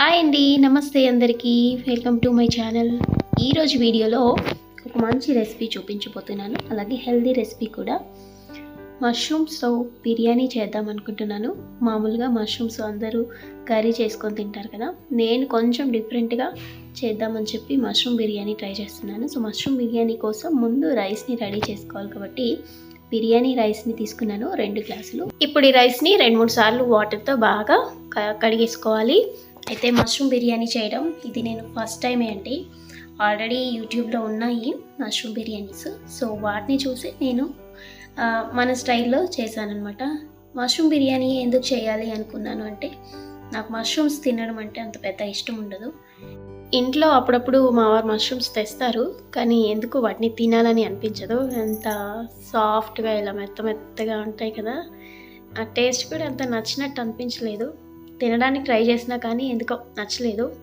Hi అండి నమస్తే అందరికీ. వెల్కమ్ టు మై ఛానల్ ఈరోజు వీడియోలో ఒక మంచి రెసిపీ చూపించబోతున్నాను. అలాగే హెల్దీ రెసిపీ కూడా. మష్రూమ్స్తో బిర్యానీ చేద్దాం అనుకుంటున్నాను. మామూలుగా మష్రూమ్స్ అందరూ కర్రీ చేసుకొని తింటారు కదా. నేను కొంచెం డిఫరెంట్గా చేద్దామని చెప్పి మష్రూమ్ బిర్యానీ ట్రై చేస్తున్నాను. సో మష్రూమ్ బిర్యానీ కోసం ముందు రైస్ని రెడీ చేసుకోవాలి కాబట్టి బిర్యానీ రైస్ని తీసుకున్నాను రెండు గ్లాసులు. ఇప్పుడు ఈ రైస్ని రెండు మూడు సార్లు వాటర్తో బాగా క- కడిగేసుకోవాలి. అయితే మష్రూమ్ బిర్యానీ చేయడం ఇది నేను ఫస్ట్ టైమే అండి. ఆల్రెడీ యూట్యూబ్లో ఉన్నాయి మష్రూమ్ బిర్యానీస్. సో వాటిని చూసి నేను మన స్టైల్లో చేశానమాట మష్రూమ్ బిర్యానీ ఎందుకు చేయాలి అనుకున్నాను అంటే నాకు మష్రూమ్స్ తినడం అంటే అంత పెద్ద ఇష్టం ఉండదు. ఇంట్లో అప్పుడప్పుడు మా వారు మష్రూమ్స్ తెస్తారు కానీ ఎందుకు వాటిని తినాలని అనిపించదు. అంత సాఫ్ట్గా ఇలా మెత్త మెత్తగా ఉంటాయి కదా ఆ టేస్ట్ కూడా అంత నచ్చినట్టు అనిపించలేదు. తినడానికి ట్రై చేసినా కానీ ఎందుకో నచ్చలేదు.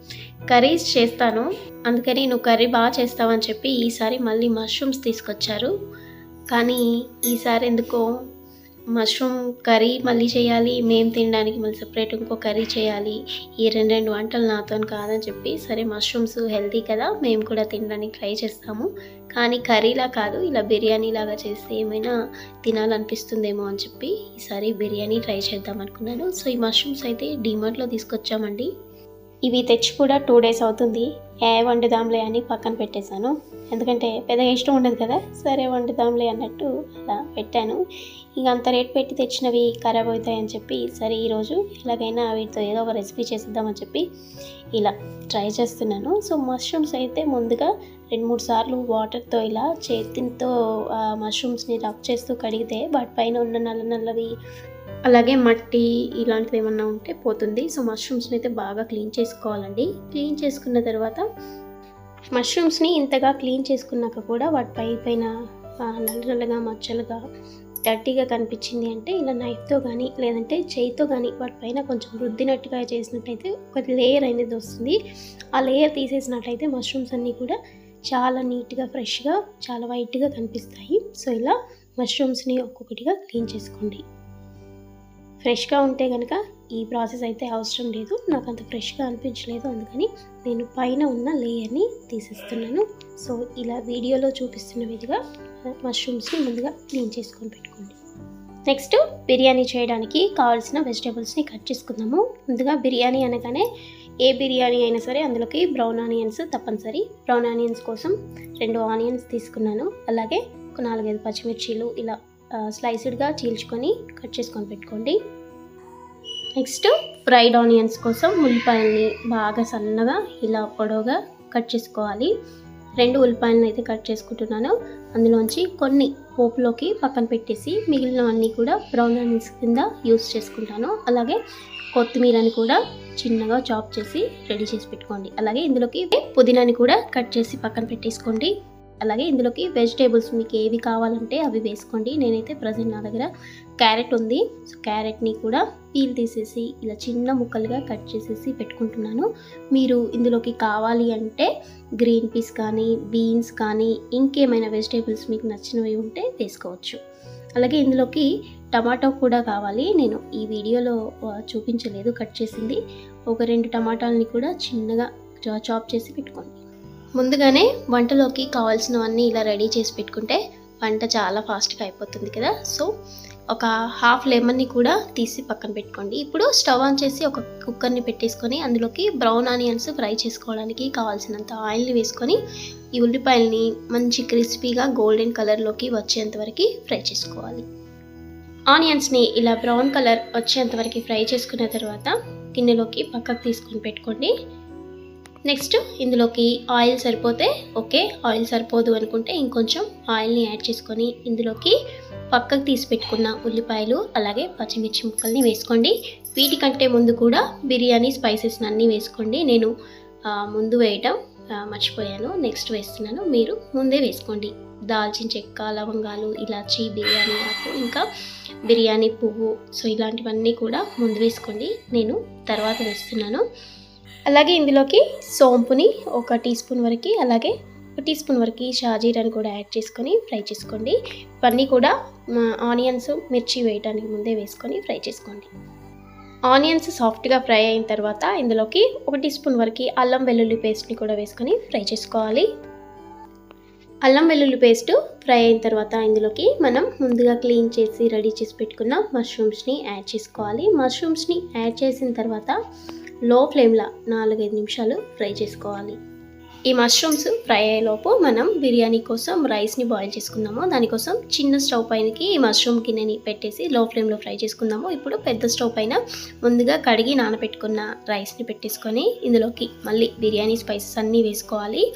కర్రీస్ చేస్తాను. అందుకని నువ్వు కర్రీ బాగా చేస్తావని చెప్పి ఈసారి మళ్ళీ మష్రూమ్స్ తీసుకొచ్చారు. కానీ ఈసారి ఎందుకో మష్రూమ్ కర్రీ మళ్ళీ చేయాలి మేము తినడానికి మళ్ళీ సపరేట్ ఇంకో కర్రీ చేయాలి ఈ రెండు రెండు వంటలు నాతో కాదని చెప్పి సరే మష్రూమ్స్ హెల్తీ కదా మేము కూడా తినడానికి ట్రై చేస్తాము. కానీ కర్రీలా కాదు ఇలా బిర్యానీ లాగా చేస్తే ఏమైనా తినాలనిపిస్తుందేమో అని చెప్పి ఈసారి బిర్యానీ ట్రై చేద్దాం అనుకున్నాను. సో ఈ మష్రూమ్స్ అయితే డిమార్ట్లో తీసుకొచ్చామండి. ఇవి తెచ్చి కూడా టూ డేస్ అవుతుంది. ఏ వండుదాంలే అని పక్కన పెట్టేశాను. ఎందుకంటే పెద్దగా ఇష్టం ఉండదు కదా? సరే వండుదాంలే అన్నట్టు అలా పెట్టాను. ఇంక అంత రేట్ పెట్టి తెచ్చినవి ఖరాబ్ అవుతాయని చెప్పి సరే ఈరోజు ఎలాగైనా వీటితో ఏదో ఒక రెసిపీ చేసేద్దామని చెప్పి ఇలా ట్రై చేస్తున్నాను. సో మష్రూమ్స్ అయితే ముందుగా రెండు మూడు సార్లు వాటర్తో ఇలా చేతితో మష్రూమ్స్ని రబ్ చేస్తూ కడిగితే వాటిపైన ఉన్న నల్ల నల్లవి అలాగే మట్టి ఇలాంటిది ఏమన్నా ఉంటే పోతుంది. సో మష్రూమ్స్ని అయితే బాగా క్లీన్ చేసుకోవాలండి. క్లీన్ చేసుకున్న తర్వాత మష్రూమ్స్ని ఇంతగా క్లీన్ చేసుకున్నాక కూడా వాటిపై పైన నల్ల నల్లగా మచ్చలుగా డర్టీగా కనిపించింది అంటే ఇలా నైఫ్తో కానీ లేదంటే చేయితో కానీ వాటిపైన కొంచెం రుద్దినట్టుగా చేసినట్టయితే ఒక లేయర్ అనేది వస్తుంది. ఆ లేయర్ తీసేసినట్టయితే మష్రూమ్స్ అన్నీ కూడా చాలా నీట్గా ఫ్రెష్గా చాలా వైట్గా కనిపిస్తాయి. సో ఇలా మష్రూమ్స్ని ఒక్కొక్కటిగా క్లీన్ చేసుకోండి. ఫ్రెష్గా ఉంటే కనుక ఈ ప్రాసెస్ అయితే అవసరం లేదు. నాకు అంత ఫ్రెష్గా అనిపించలేదు అందుకని నేను పైన ఉన్న లేయర్ని తీసేస్తున్నాను. సో ఇలా వీడియోలో చూపిస్తున్న విధిగా మష్రూమ్స్ని ముందుగా క్లీన్ చేసుకొని పెట్టుకోండి. నెక్స్ట్ బిర్యానీ చేయడానికి కావాల్సిన వెజిటేబుల్స్ని కట్ చేసుకుందాము. ముందుగా బిర్యానీ అనగానే ఏ బిర్యానీ అయినా సరే అందులోకి బ్రౌన్ ఆనియన్స్ తప్పనిసరి. బ్రౌన్ ఆనియన్స్ కోసం రెండు ఆనియన్స్ తీసుకున్నాను. అలాగే ఒక నాలుగైదు పచ్చిమిర్చీలు ఇలా స్లైస్డ్గా చీల్చుకొని కట్ చేసుకొని పెట్టుకోండి. నెక్స్ట్ ఫ్రైడ్ ఆనియన్స్ కోసం ఉల్లిపాయల్ని బాగా సన్నగా ఇలా పొడవుగా కట్ చేసుకోవాలి. రెండు ఉల్లిపాయలను అయితే కట్ చేసుకుంటున్నాను. అందులోంచి కొన్ని పోపులోకి పక్కన పెట్టేసి మిగిలినవన్నీ కూడా బ్రౌన్ ఆనియన్స్ కింద యూస్ చేసుకుంటాను. అలాగే కొత్తిమీరని కూడా చిన్నగా చాప్ చేసి రెడీ చేసి పెట్టుకోండి. అలాగే ఇందులోకి పుదీనాని కూడా కట్ చేసి పక్కన పెట్టేసుకోండి. అలాగే ఇందులోకి వెజిటేబుల్స్ మీకు ఏవి కావాలంటే అవి వేసుకోండి. నేనైతే ప్రజెంట్ నా దగ్గర క్యారెట్ ఉంది. సో క్యారెట్ని కూడా పీల్ తీసేసి ఇలా చిన్న ముక్కలుగా కట్ చేసేసి పెట్టుకుంటున్నాను. మీరు ఇందులోకి కావాలి అంటే గ్రీన్ పీస్ కానీ బీన్స్ కానీ ఇంకేమైనా వెజిటేబుల్స్ మీకు నచ్చినవి ఉంటే వేసుకోవచ్చు. అలాగే ఇందులోకి టమాటో కూడా కావాలి. నేను ఈ వీడియోలో చూపించలేదు కట్ చేసింది. ఒక రెండు టమాటాలని కూడా చిన్నగా చాప్ చేసి పెట్టుకోండి. ముందుగానే వంటలోకి కావాల్సినవన్నీ ఇలా రెడీ చేసి పెట్టుకుంటే వంట చాలా ఫాస్ట్గా అయిపోతుంది కదా. సో ఒక హాఫ్ లెమన్ని కూడా తీసి పక్కన పెట్టుకోండి. ఇప్పుడు స్టవ్ ఆన్ చేసి ఒక కుక్కర్ని పెట్టేసుకొని అందులోకి బ్రౌన్ ఆనియన్స్ ఫ్రై చేసుకోవడానికి కావాల్సినంత ఆయిల్ని వేసుకొని ఈ ఉల్లిపాయల్ని మంచి క్రిస్పీగా గోల్డెన్ కలర్లోకి వచ్చేంత వరకు ఫ్రై చేసుకోవాలి. ఆనియన్స్ని ఇలా బ్రౌన్ కలర్ వచ్చేంత వరకు ఫ్రై చేసుకున్న తర్వాత గిన్నెలోకి పక్కకు తీసుకొని పెట్టుకోండి. నెక్స్ట్ ఇందులోకి ఆయిల్ సరిపోతే ఓకే ఆయిల్ సరిపోదు అనుకుంటే ఇంకొంచెం ఆయిల్ని యాడ్ చేసుకొని ఇందులోకి పక్కకు తీసి పెట్టుకున్న ఉల్లిపాయలు అలాగే పచ్చిమిర్చి ముక్కల్ని వేసుకోండి. వీటికంటే ముందు కూడా బిర్యానీ స్పైసెస్ అన్నీ వేసుకోండి. నేను ముందు వేయటం మర్చిపోయాను. నెక్స్ట్ వేస్తున్నాను. మీరు ముందే వేసుకోండి. దాల్చిన చెక్క లవంగాలు ఇలాచి బిర్యానీ ఆకు ఇంకా బిర్యానీ పువ్వు. సో ఇలాంటివన్నీ కూడా ముందు వేసుకోండి. నేను తర్వాత వేస్తున్నాను. అలాగే ఇందులోకి సోంపుని ఒక టీ స్పూన్ వరకు అలాగే ఒక టీ స్పూన్ వరకు షాజీరాని కూడా యాడ్ చేసుకొని ఫ్రై చేసుకోండి. ఇవన్నీ కూడా ఆనియన్స్ మిర్చి వేయడానికి ముందే వేసుకొని ఫ్రై చేసుకోండి. ఆనియన్స్ సాఫ్ట్గా ఫ్రై అయిన తర్వాత ఇందులోకి ఒక టీ స్పూన్ వరకు అల్లం వెల్లుల్లి పేస్ట్ని కూడా వేసుకొని ఫ్రై చేసుకోవాలి. అల్లం వెల్లుల్లి పేస్ట్ ఫ్రై అయిన తర్వాత ఇందులోకి మనం ముందుగా క్లీన్ చేసి రెడీ చేసి పెట్టుకున్న మష్రూమ్స్ని యాడ్ చేసుకోవాలి. మష్రూమ్స్ని యాడ్ చేసిన తర్వాత లో ఫ్లేమ్లో నాలుగైదు నిమిషాలు ఫ్రై చేసుకోవాలి. ఈ మష్రూమ్స్ ఫ్రై అయ్యేలోపు మనం బిర్యానీ కోసం రైస్ని బాయిల్ చేసుకుందాము. దానికోసం చిన్న స్టవ్ పైనకి ఈ మష్రూమ్ గిన్నెని పెట్టేసి లో ఫ్లేమ్లో ఫ్రై చేసుకుందాము. ఇప్పుడు పెద్ద స్టవ్ పైన ముందుగా కడిగి నానబెట్టుకున్న రైస్ని పెట్టేసుకొని ఇందులోకి మళ్ళీ బిర్యానీ స్పైసెస్ అన్నీ వేసుకోవాలి.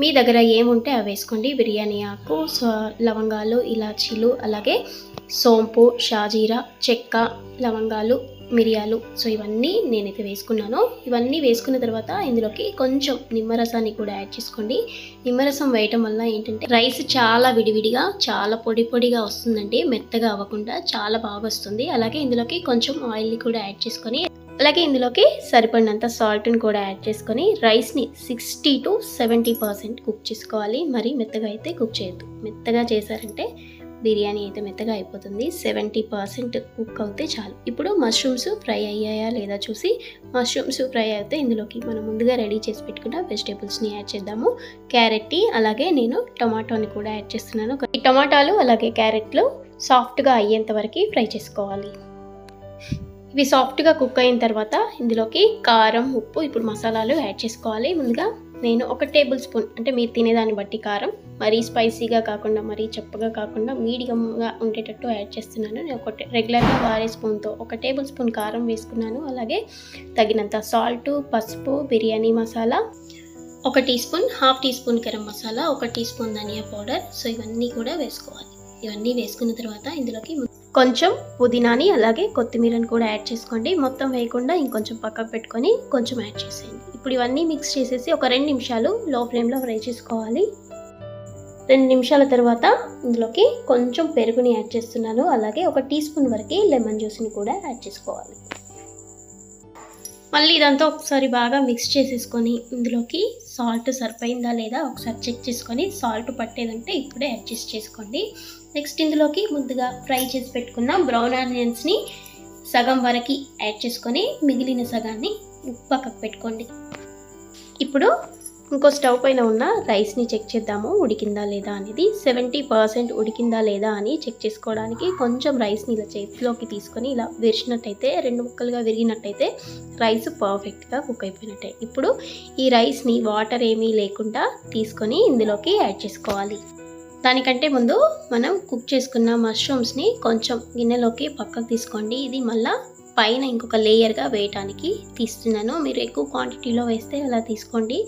మీ దగ్గర ఏముంటే అవి వేసుకోండి. బిర్యానీ ఆకు సో లవంగాలు ఇలాచీలు అలాగే సోంపు షాజీరా చెక్క లవంగాలు మిరియాలు. సో ఇవన్నీ నేనైతే వేసుకున్నాను. ఇవన్నీ వేసుకున్న తర్వాత ఇందులోకి కొంచెం నిమ్మరసాన్ని కూడా యాడ్ చేసుకోండి. నిమ్మరసం వేయటం వల్ల ఏంటంటే రైస్ చాలా విడివిడిగా చాలా పొడి పొడిగా వస్తుందండి. మెత్తగా అవ్వకుండా చాలా బాగా వస్తుంది. అలాగే ఇందులోకి కొంచెం ఆయిల్ని కూడా యాడ్ చేసుకొని అలాగే ఇందులోకి సరిపడినంత సాల్ట్ని కూడా యాడ్ చేసుకొని రైస్ని sixty to seventy percent cook చేసుకోవాలి. మరి మెత్తగా అయితే కుక్ చేయొద్దు. మెత్తగా చేశారంటే బిర్యానీ అయితే మెత్తగా అయిపోతుంది. సెవెంటీ పర్సెంట్ కుక్ అవుతే చాలు. ఇప్పుడు మష్రూమ్స్ ఫ్రై అయ్యాయా లేదా చూసి మష్రూమ్స్ ఫ్రై అయితే ఇందులోకి మనం ముందుగా రెడీ చేసి పెట్టుకున్న వెజిటేబుల్స్ని యాడ్ చేద్దాము. క్యారెట్ని అలాగే నేను టమాటోని కూడా యాడ్ చేస్తున్నాను. ఈ టమాటాలు అలాగే క్యారెట్లు సాఫ్ట్గా అయ్యేంత వరకు ఫ్రై చేసుకోవాలి. ఇవి సాఫ్ట్గా కుక్ అయిన తర్వాత ఇందులోకి కారం ఉప్పు ఇప్పుడు మసాలాలు యాడ్ చేసుకోవాలి. ముందుగా నేను ఒక టేబుల్ స్పూన్ అంటే మీరు తినేదాన్ని బట్టి కారం మరీ స్పైసీగా కాకుండా మరీ చప్పగా కాకుండా మీడియంగా ఉండేటట్టు యాడ్ చేస్తున్నాను. నేను ఒక రెగ్యులర్గా వారే స్పూన్తో ఒక టేబుల్ స్పూన్ కారం వేసుకున్నాను. అలాగే తగినంత సాల్ట్ పసుపు బిర్యానీ మసాలా ఒక tea spoon half tea spoon garam masala ఒక టీ స్పూన్ ధనియా పౌడర్. సో ఇవన్నీ కూడా వేసుకోవాలి. ఇవన్నీ వేసుకున్న తర్వాత ఇందులోకి కొంచెం పుదీనాని అలాగే కొత్తిమీరని కూడా యాడ్ చేసుకోండి. మొత్తం వేయకుండా ఇంకొంచెం పక్కకు పెట్టుకొని కొంచెం యాడ్ చేసేయండి. ఇప్పుడు ఇవన్నీ మిక్స్ చేసేసి ఒక రెండు నిమిషాలు లో ఫ్లేమ్లో ఫ్రై చేసుకోవాలి. రెండు నిమిషాల తర్వాత ఇందులోకి కొంచెం పెరుగుని యాడ్ చేస్తున్నాను. అలాగే ఒక టీ స్పూన్ వరకు లెమన్ జ్యూస్ని కూడా యాడ్ చేసుకోవాలి. మళ్ళీ ఇదంతా ఒకసారి బాగా మిక్స్ చేసేసుకొని ఇందులోకి సాల్ట్ సరిపోయిందా లేదా ఒకసారి చెక్ చేసుకొని సాల్ట్ పట్టేదంటే ఇప్పుడే అడ్జస్ట్ చేసుకోండి. నెక్స్ట్ ఇందులోకి ముందుగా ఫ్రై చేసి పెట్టుకున్న బ్రౌన్ ఆనియన్స్ని సగం వరకు యాడ్ చేసుకొని మిగిలిన సగాన్ని పక్కకు పెట్టుకోండి. ఇప్పుడు ఇంకో స్టవ్ పైన ఉన్న రైస్ని చెక్ చేద్దాము. ఉడికిందా లేదా అనేది సెవెంటీ పర్సెంట్ ఉడికిందా లేదా అని చెక్ చేసుకోవడానికి కొంచెం రైస్ని ఇలా చేతిలోకి తీసుకొని ఇలా విరిచినట్టయితే రెండు ముక్కలుగా విరిగినట్టయితే రైస్ పర్ఫెక్ట్గా కుక్ అయిపోయినట్టే. ఇప్పుడు ఈ రైస్ని వాటర్ ఏమీ లేకుండా తీసుకొని ఇందులోకి యాడ్ చేసుకోవాలి. దానికంటే ముందు మనం కుక్ చేసుకున్న మష్రూమ్స్ని కొంచెం గిన్నెలోకి పక్కకు తీసుకోండి. ఇది మళ్ళీ పైన ఇంకొక లేయర్గా వేయటానికి తీస్తున్నాను. మీరు ఎక్కువ క్వాంటిటీలో వేస్తే అలా తీసుకోండి.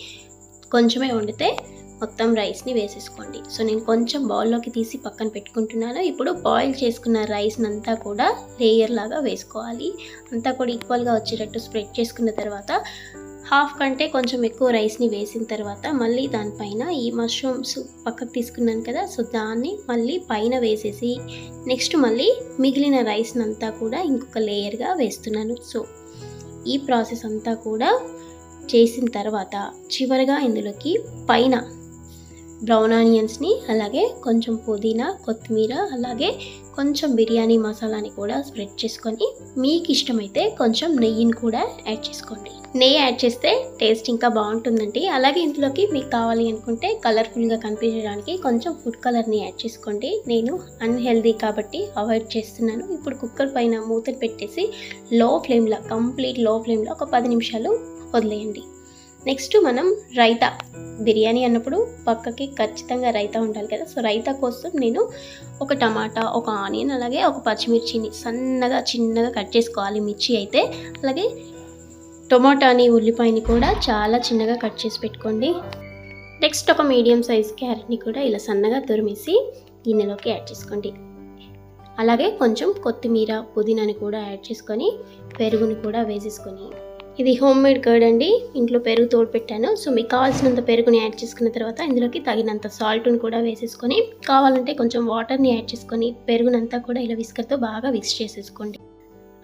కొంచెమే వండితే మొత్తం రైస్ని వేసేసుకోండి. సో నేను కొంచెం బౌల్లోకి తీసి పక్కన పెట్టుకుంటున్నాను. ఇప్పుడు బాయిల్ చేసుకున్న రైస్ని అంతా కూడా లేయర్ లాగా వేసుకోవాలి. అంతా కూడా ఈక్వల్గా వచ్చేటట్టు స్ప్రెడ్ చేసుకున్న తర్వాత హాఫ్ కంటే కొంచెం ఎక్కువ రైస్ని వేసిన తర్వాత మళ్ళీ దానిపైన ఈ మష్రూమ్స్ పక్కకు తీసుకున్నాను కదా సో దాన్ని మళ్ళీ పైన వేసేసి నెక్స్ట్ మళ్ళీ మిగిలిన రైస్ని అంతా కూడా ఇంకొక లేయర్గా వేస్తున్నాను. సో ఈ ప్రాసెస్ అంతా కూడా చేసిన తర్వాత చివరిగా ఇందులోకి పైన బ్రౌన్ ఆనియన్స్ని అలాగే కొంచెం పుదీనా కొత్తిమీర అలాగే కొంచెం బిర్యానీ మసాలాని కూడా స్ప్రెడ్ చేసుకొని మీకు ఇష్టమైతే కొంచెం నెయ్యిని కూడా యాడ్ చేసుకోండి. నెయ్యి యాడ్ చేస్తే టేస్ట్ ఇంకా బాగుంటుందండి. అలాగే ఇందులోకి మీకు కావాలి అనుకుంటే కలర్ఫుల్గా కనిపించడానికి కొంచెం ఫుడ్ కలర్ని యాడ్ చేసుకోండి. నేను అన్హెల్దీ కాబట్టి అవాయిడ్ చేస్తున్నాను. ఇప్పుడు కుక్కర్ పైన మూతలు పెట్టేసి లో ఫ్లేమ్లో కంప్లీట్లో ఫ్లేమ్లో ఒక పది నిమిషాలు వదిలేయండి. నెక్స్ట్ మనం రైతా. బిర్యానీ అన్నప్పుడు పక్కకి ఖచ్చితంగా రైతా ఉండాలి కదా. సో రైతా కోసం నేను ఒక టమాటా ఒక ఆనియన్ అలాగే ఒక పచ్చిమిర్చిని సన్నగా చిన్నగా కట్ చేసుకోవాలి మిర్చి అయితే. అలాగే టొమాటాని ఉల్లిపాయని కూడా చాలా చిన్నగా కట్ చేసి పెట్టుకోండి. నెక్స్ట్ ఒక మీడియం సైజ్ క్యారెట్ని కూడా ఇలా సన్నగా తురిమేసి గిన్నెలోకి యాడ్ చేసుకోండి. అలాగే కొంచెం కొత్తిమీర పుదీనాని కూడా యాడ్ చేసుకొని పెరుగుని కూడా వేసేసుకొని ఇది హోమ్ మేడ్ కర్డ్ అండి. ఇంట్లో పెరుగు తోడు పెట్టాను. సో మీకు కావాల్సినంత పెరుగుని యాడ్ చేసుకున్న తర్వాత ఇందులోకి తగినంత సాల్ట్ని కూడా వేసేసుకొని కావాలంటే కొంచెం వాటర్ని యాడ్ చేసుకొని పెరుగునంతా కూడా ఇలా విస్కర్తో బాగా మిక్స్ చేసేసుకోండి.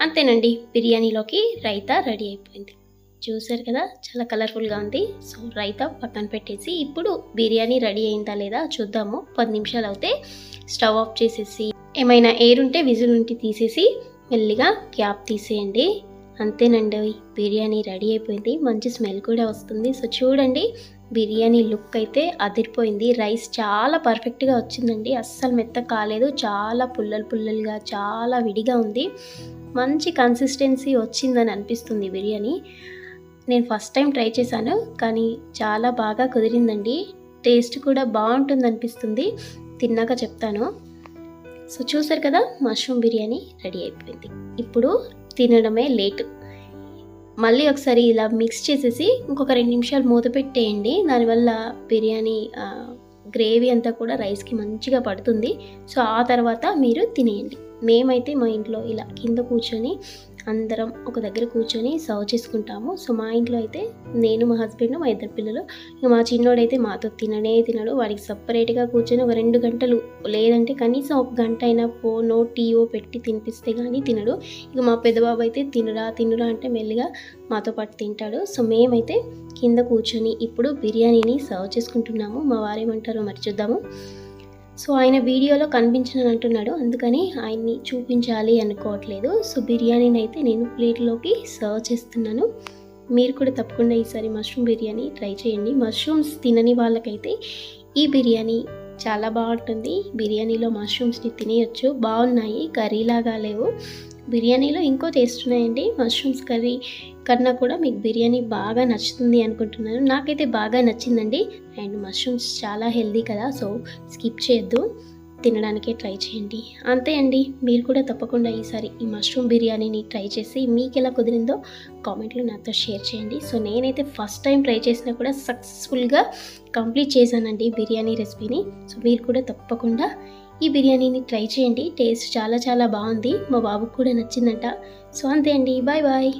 అంతేనండి. బిర్యానీలోకి రైతా రెడీ అయిపోయింది. చూసారు కదా చాలా కలర్ఫుల్గా ఉంది. సో రైతా పక్కన పెట్టేసి ఇప్పుడు బిర్యానీ రెడీ అయిందా లేదా చూద్దాము. పది నిమిషాలు అవుతే స్టవ్ ఆఫ్ చేసేసి ఏమైనా ఎయిర్ ఉంటే విజిల్ ఉంటే తీసేసి మెల్లిగా క్యాప్ తీసేయండి. అంతేనండి బిర్యానీ రెడీ అయిపోయింది మంచి స్మెల్ కూడా వస్తుంది. సో చూడండి బిర్యానీ లుక్ అయితే అదిరిపోయింది. రైస్ చాలా పర్ఫెక్ట్గా వచ్చిందండి. అస్సలు మెత్త కాలేదు. చాలా పుల్లలు పుల్లలుగా చాలా విడిగా ఉంది. మంచి కన్సిస్టెన్సీ వచ్చిందని అనిపిస్తుంది బిర్యానీ. నేను ఫస్ట్ టైం ట్రై చేశాను కానీ చాలా బాగా కుదిరిందండి. టేస్ట్ కూడా బాగుంటుంది అనిపిస్తుంది. తిన్నాక చెప్తాను. సో చూసారు కదా మష్రూమ్ బిర్యానీ రెడీ అయిపోయింది. ఇప్పుడు తినడమే లేట్. మళ్ళీ ఒకసారి ఇలా మిక్స్ చేసేసి ఇంకొక రెండు నిమిషాలు మూత పెట్టేయండి. దానివల్ల బిర్యానీ గ్రేవీ అంతా కూడా రైస్కి మంచిగా పడుతుంది. సో ఆ తర్వాత మీరు తినేయండి. మేమైతే మా ఇంట్లో ఇలా కింద కూర్చొని అందరం ఒక దగ్గర కూర్చొని సర్వ్ చేసుకుంటాము. సో మా ఇంట్లో అయితే నేను మా హస్బెండ్ మా ఇద్దరు పిల్లలు. ఇక మా చిన్నోడైతే మాతో తిననే తినడు. వాడికి సపరేట్గా కూర్చొని ఒక రెండు గంటలు లేదంటే కనీసం ఒక గంట అయినా ఫోనో టీవో పెట్టి తినిపిస్తే కానీ తినడు. ఇక మా పెద్దబాబు అయితే తినరా తినరా అంటే మెల్లిగా మాతో పాటు తింటాడు. సో మేమైతే కింద కూర్చొని ఇప్పుడు బిర్యానీని సర్వ్ చేసుకుంటున్నాము. మా వారేమంటారో మరి చూద్దాము. సో ఆయన వీడియోలో కనిపించనంటున్నాడు అందుకని ఆయన్ని చూపించాలి అనుకోవట్లేదు. సో బిర్యానీని అయితే నేను ప్లేట్లోకి సర్వ్ చేస్తున్నాను. మీరు కూడా తప్పకుండా ఈసారి మష్రూమ్ బిర్యానీ ట్రై చేయండి. మష్రూమ్స్ తినని వాళ్ళకైతే ఈ బిర్యానీ చాలా బాగుంటుంది. బిర్యానీలో మష్రూమ్స్ని తినేయచ్చు. బాగున్నాయి. కర్రీలాగా లేవు. బిర్యానీలో ఇంకో టేస్ట్ ఉన్నాయండి. మష్రూమ్స్ కర్రీ కన్నా కూడా మీకు బిర్యానీ బాగా నచ్చుతుంది అనుకుంటున్నాను. నాకైతే బాగా నచ్చిందండి. అండ్ మష్రూమ్స్ చాలా హెల్దీ కదా సో స్కిప్ చేయొద్దు. తినడానికే ట్రై చేయండి. అంతే అండి. మీరు కూడా తప్పకుండా ఈసారి ఈ మష్రూమ్ బిర్యానీని ట్రై చేసి మీకు ఎలా కుదిరిందో కామెంట్లో నాతో షేర్ చేయండి. సో నేనైతే ఫస్ట్ టైం ట్రై చేసినా కూడా సక్సెస్ఫుల్గా కంప్లీట్ చేశానండి బిర్యానీ రెసిపీని సో మీరు కూడా తప్పకుండా ఈ బిర్యానీని ట్రై చేయండి. టేస్ట్ చాలా చాలా బాగుంది. మా బాబుకు కూడా నచ్చిందంట. సో అంతే అండి. Bye bye.